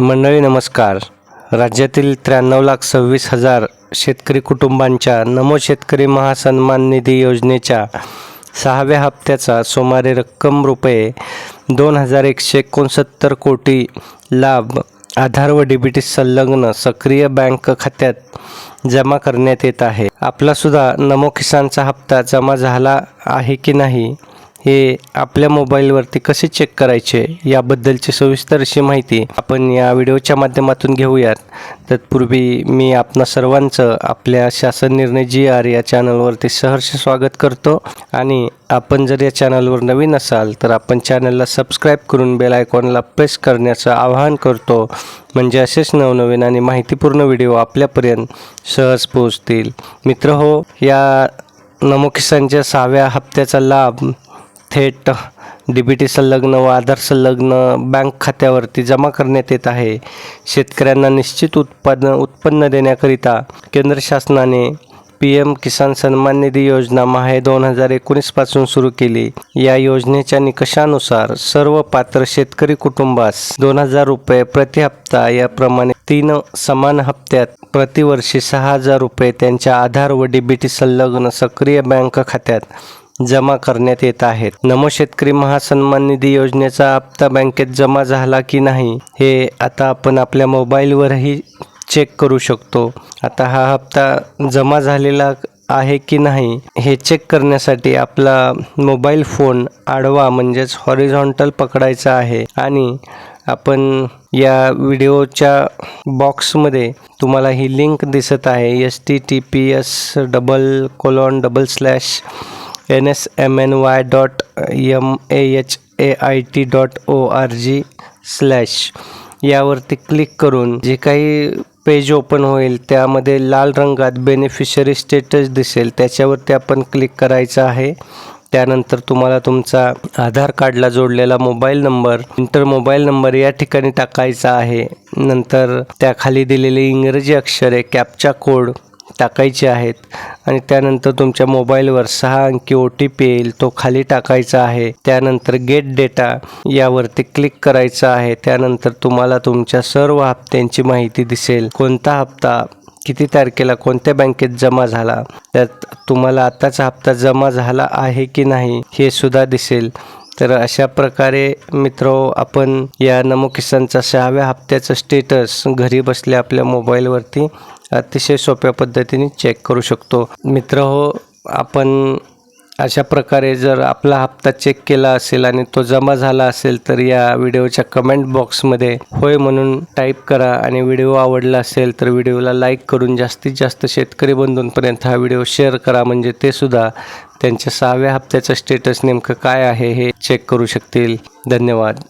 मंडळी नमस्कार. राज्यातील त्र्याण्णव लाख सव्वीस हजार शेतकरी कुटुंबांच्या नमो शेतकरी महासन्मान निधी योजनेच्या सहाव्या हप्त्याचा सुमारे रक्कम रुपये दोन हजार एकशे एकोणसत्तर कोटी लाभ आधार व डीबीटी संलग्न सक्रिय बँक खात्यात जमा करण्यात येत आहे. आपलासुद्धा नमो किसानचा हप्ता जमा झाला आहे की नाही? हे आपल्या मोबाईलवरती कसे चेक करायचे याबद्दलची सविस्तर अशी माहिती आपण या व्हिडिओच्या माध्यमातून घेऊयात. तत्पूर्वी मी आपणा सर्वांचं आपल्या शासन निर्णय जी आर या चॅनलवरती सहर्ष स्वागत करतो. आणि आपण जर या चॅनलवर नवीन असाल तर आपण चॅनलला सबस्क्राईब करून बेल आयकॉनला प्रेस करण्याचं आवाहन करतो. म्हणजे असेच नवनवीन आणि माहितीपूर्ण व्हिडिओ आपल्यापर्यंत सहज पोहोचतील. मित्र हो या नमो किसानच्या सहाव्या हप्त्याचा लाभ थेट डी बी टी संलग्न व आधार संलग्न बँक खात्यावरती जमा करण्यात येत आहे. शेतकऱ्यांना निश्चित उत्पादन उत्पन्न देण्याकरिता केंद्र शासनाने पी एम किसान सन्मान निधी योजना माहे दोन हजार एकोणीसपासून सुरू केली. या योजनेच्या निकषानुसार सर्व पात्र शेतकरी कुटुंबास दोन हजार रुपये प्रति हप्ता याप्रमाणे तीन समान हप्त्यात प्रतिवर्षी सहा हजार रुपये त्यांच्या आधार व डी बी टी संलग्न सक्रिय बँक खात्यात जमा करण्यात येत आहेत. नमो शेतकरी महासन्मान निधी योजनेचा हप्ता बँकेत जमा झाला की नाही हे आता आपण आपल्या मोबाईलवरही चेक करू शकतो. आता हा हप्ता जमा झालेला आहे की नाही हे चेक करण्यासाठी आपला मोबाईल फोन आडवा म्हणजेच हॉरिझॉन्टल पकडायचा आहे. आणि आपण या व्हिडिओच्या बॉक्समध्ये तुम्हाला ही लिंक दिसत आहे S T T P S double colon double slash N S M N Y dot M A H A I T dot O R G slash यावरती क्लिक करून जे काही पेज ओपन होईल त्यामध्ये लाल रंगात बेनिफिशरी स्टेटस दिसेल त्याच्यावरती आपण क्लिक करायचं आहे. त्यानंतर तुम्हाला तुमचा आधार कार्डला जोडलेला mobile number enter mobile number या ठिकाणी टाकायचा आहे. नंतर त्याखाली दिलेली इंग्रजी अक्षरे कॅपचा कोड टाकायचे आहेत. आणि त्यानंतर तुमच्या मोबाईलवर सहा अंकी ओ टी पी येईल तो खाली टाकायचा आहे. त्यानंतर गेट डेटा यावरती क्लिक करायचा आहे. त्यानंतर तुम्हाला तुमच्या सर्व हप्त्यांची माहिती दिसेल. कोणता हप्ता किती तारखेला कोणत्या बँकेत जमा झाला त्यात तुम्हाला आताचा हप्ता जमा झाला आहे की नाही हे सुद्धा दिसेल. तर अशा प्रकारे मित्र आपण या नमो किसानचा सहाव्या हप्त्याचं स्टेटस घरी बसल्या आपल्या मोबाईलवरती अतिशय सोप्या पद्धतीने चेक करू शकतो. मित्र हो आपण अशा प्रकारे जर आपला हप्ता चेक केला असेल आणि तो जमा झाला असेल तर या व्हिडिओच्या कमेंट बॉक्समध्ये होय म्हणून टाईप करा आणि व्हिडिओ आवडला असेल तर व्हिडिओला लाईक करून जास्तीत जास्त शेतकरी बंधूंपर्यंत हा व्हिडिओ शेअर करा. म्हणजे ते सुद्धा त्यांच्या सहाव्या हप्त्याचं स्टेटस नेमकं काय आहे हे चेक करू शकतील. धन्यवाद.